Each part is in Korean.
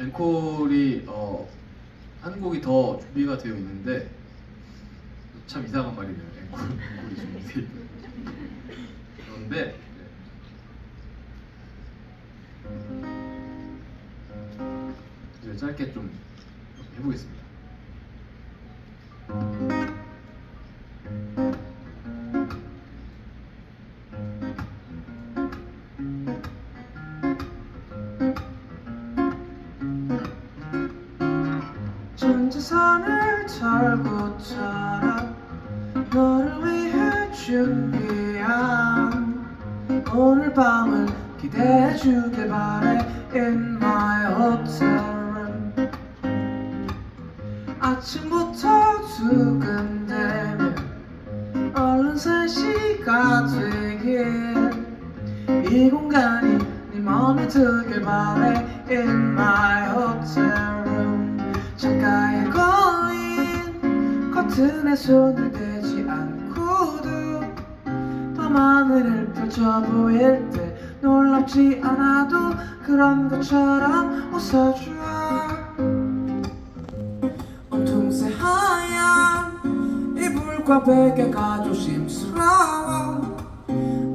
앵콜이 어, 한 곡이 더 준비가 되어 있는데 참 이상한 말이네요. 앵콜, 앵콜이 있다. 그런데 네. 짧게 좀 해보겠습니다. 전재산을 털고 털어 너를 위해 준비한 오늘 밤을 기대해 주길 바래 In my hotel room. 아침부터 두근대면 얼른 3시가 되길 이 공간이 네 맘에 들길 바래 In my hotel room 창가에 걸린 커튼에 손을 대지 않고도 밤하늘을 펼쳐 보일 때 놀랍지 않아도 그런 것처럼 웃어줘 온통 새 하얀 이불과 베개가 조심스러워.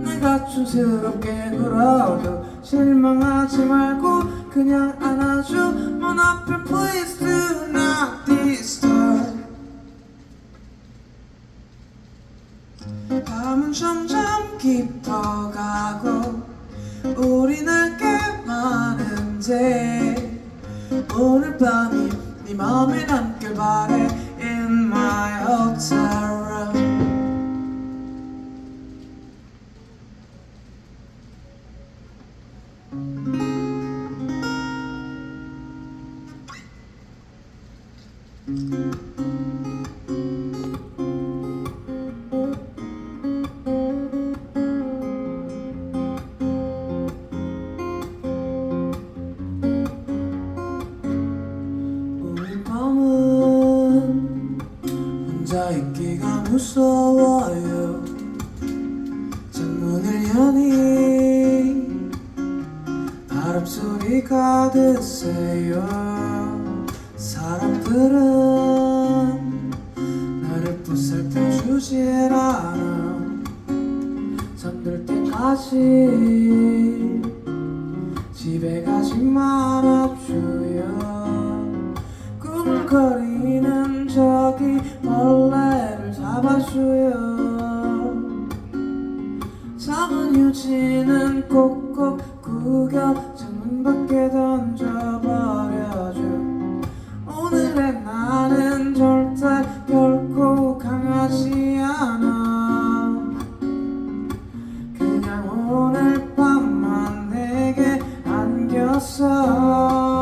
내가 촌스럽게 굴어도 실망하지 말고 그냥 안아줘. 문 앞에 please do not disturb 밤은 점점 깊어가고 우리 날게 많은데 오늘 밤이 네 맘에 남길 바래. In my hotel 혼자 있기가 무서워요. 창문을 여니 바람 소리가 드세요. 사람들은 나를 보살펴 주질 않아. 잠들 때까지 집에 가지 말아줘요. 꿈거리는 저 잡아줘요. 작은 휴지는 꼭꼭 구겨 창문 밖에 던져버려줘. 오늘의 나는 절대 결코 강하지 않아. 그냥 오늘 밤만 내게 안겼어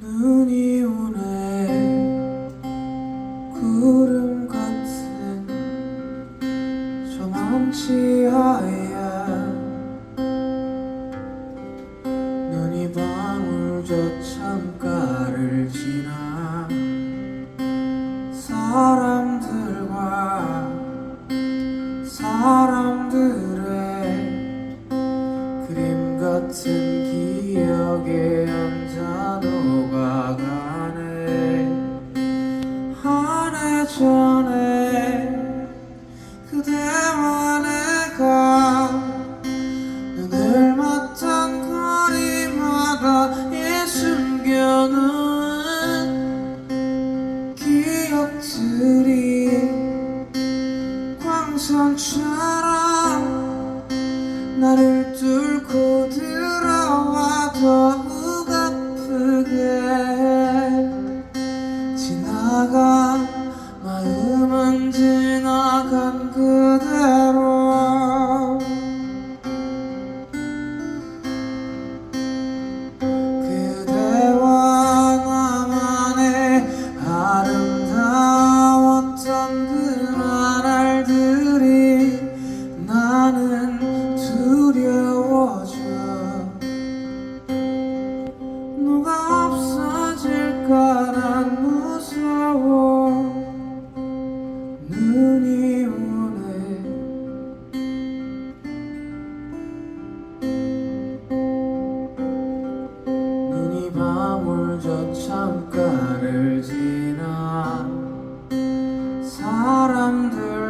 눈이 오네. 구름 같은 저 먼지 하야. 눈이 방울 저창 같은 기억에 앉아 녹아가네. 한해 전에 그대와 내가 눈을 맞던 거리마다에 숨겨놓은 기억들이 광선처럼 나를 아 강가를 지나 사람들